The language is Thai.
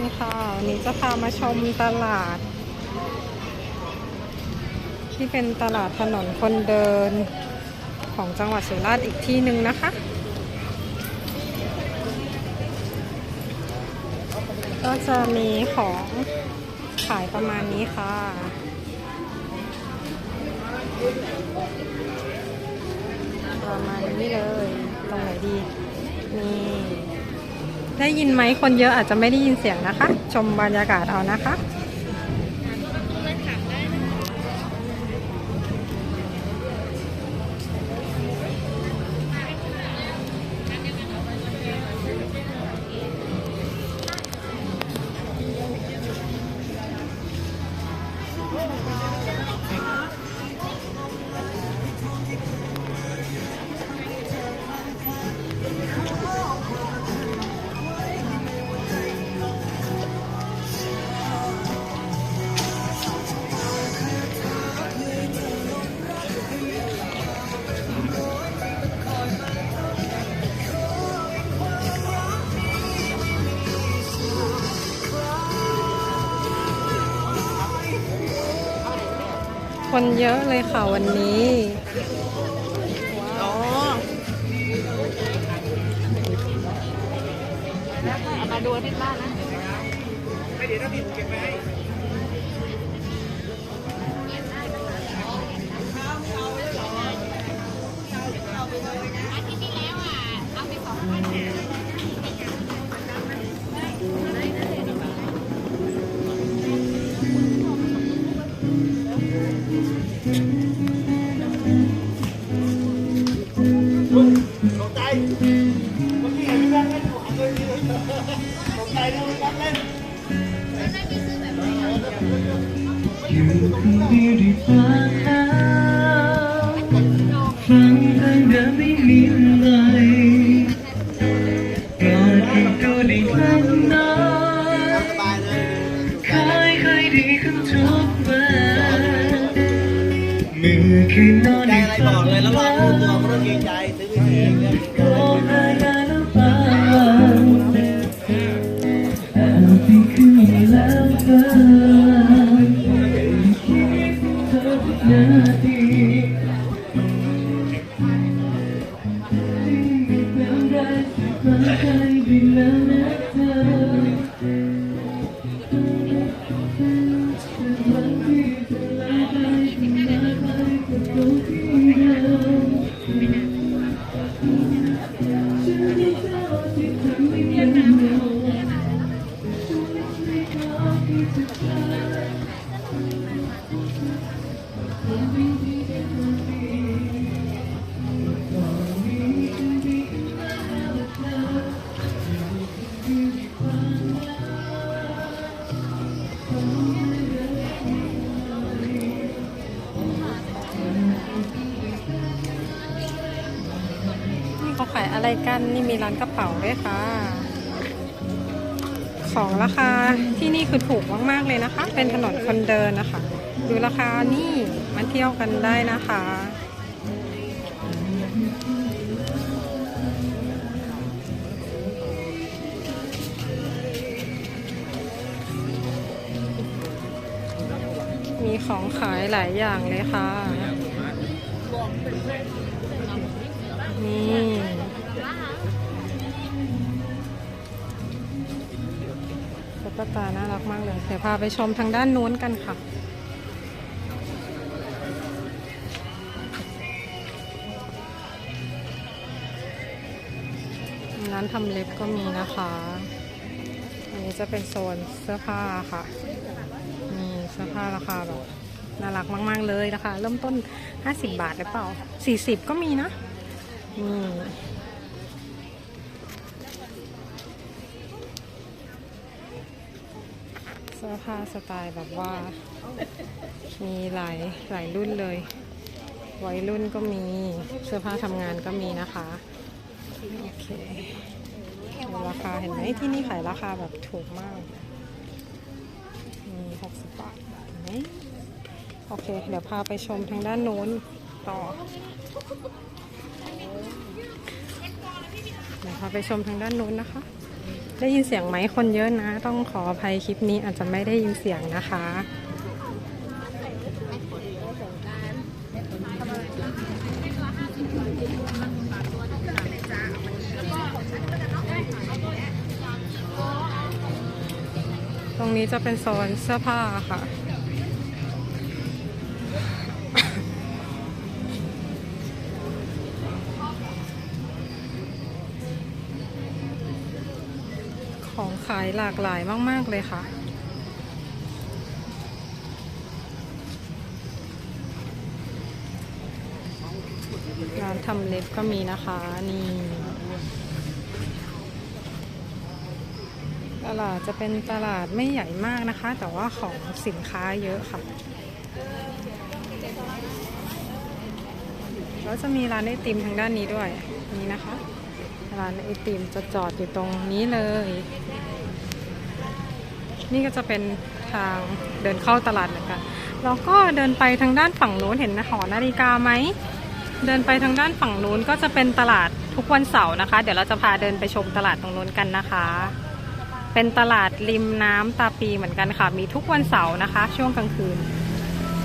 นี่ค่ะวันนี้จะพามาชมตลาด ที่เป็นตลาดถนนคนเดินของจังหวัดสุราษฎร์อีกที่หนึ่งนะคะ ก็จะมีของขายประมาณนี้ค่ะประมาณนี้เลย ตรงไหนดี นี่ ได้ยินไหมคนเยอะอาจจะไม่ได้ยินเสียงนะคะ ชมบรรยากาศเอานะคะ คนเยอะเลยค่ะวันนี้อ๋อเอามาดูที่บ้านนะต อยู่คนเดียวด้วยความเหงาฟังทางเดินไม่มีอะไรกอดให้ตัวได้ครั้งน้อยสบายคยเคยดีขึ้นทุกวันเมื่อคืนนอนในฝันแล้วว่าตัวไม่ต้องเกรงใจซื้อไปเอง เธอนี่เขาขายอะไรกัน นี่มีร้านกระเป๋าด้วยค่ะ ของราคาที่นี่คือถูกมากๆเลยนะคะ เป็นถนนคนเดินนะคะ ดูราคานี่มาเที่ยวกันได้นะคะมีของขายหลายอย่างเลยค่ะ กตาน่ารักมากเลย เดี๋ยวพาไปชมทางด้านนู้นกันค่ะ ร้านทำเล็บก็มีนะคะ อันนี้จะเป็นโซนเสื้อผ้าค่ะนี่เสื้อผ้าราคาแบบน่ารักมาก ๆ เลยนะคะ เริ่มต้น 50 บาทหรือเปล่า 40 ก็มีนะ นี่ สื้อผ้าสไตล์แบบว่า มีหลายหลายรุ่นเลย วัยรุ่นก็มี เสื้อผ้าทำงานก็มีนะคะ โอเคราคาเห็นไหมที่นี่ขายราคาแบบถูกมากมีหกสิบบาทเห็นไหมโอเค เดี๋ยวพาไปชมทางด้านโน้นต่อ เดี๋ยวพาไปชมทางด้านโน้นนะคะ ได้ยินเสียงไหมคนเยอะนะ ต้องขออภัยคลิปนี้อาจจะไม่ได้ยินเสียงนะคะตรงนี้จะเป็นโซนเสื้อผ้าค่ะ ของขายหลากหลายมาก ๆ เลยค่ะ ร้านทำเล็บก็มีนะคะ นี่ตลาดจะเป็นตลาดไม่ใหญ่มากนะคะ แต่ว่าของสินค้าเยอะค่ะ แล้วจะมีร้านไอติมทางด้านนี้ด้วย นี่นะคะร้านไอติมจะจอดอยู่ตรงนี้เลย นี่ก็จะเป็นทางเดินเข้าตลาดเหมือนกันแล้วก็เดินไปทางด้านฝั่งโน้นเห็นหอนาฬิกาไหมเดินไปทางด้านฝั่งนู้นก็จะเป็นตลาดทุกวันเสาร์นะคะ เดี๋ยวเราจะพาเดินไปชมตลาดตรงนู้นกันนะคะ เป็นตลาดริมน้ำตาปีเหมือนกันค่ะ มีทุกวันเสาร์นะคะ ช่วงกลางคืน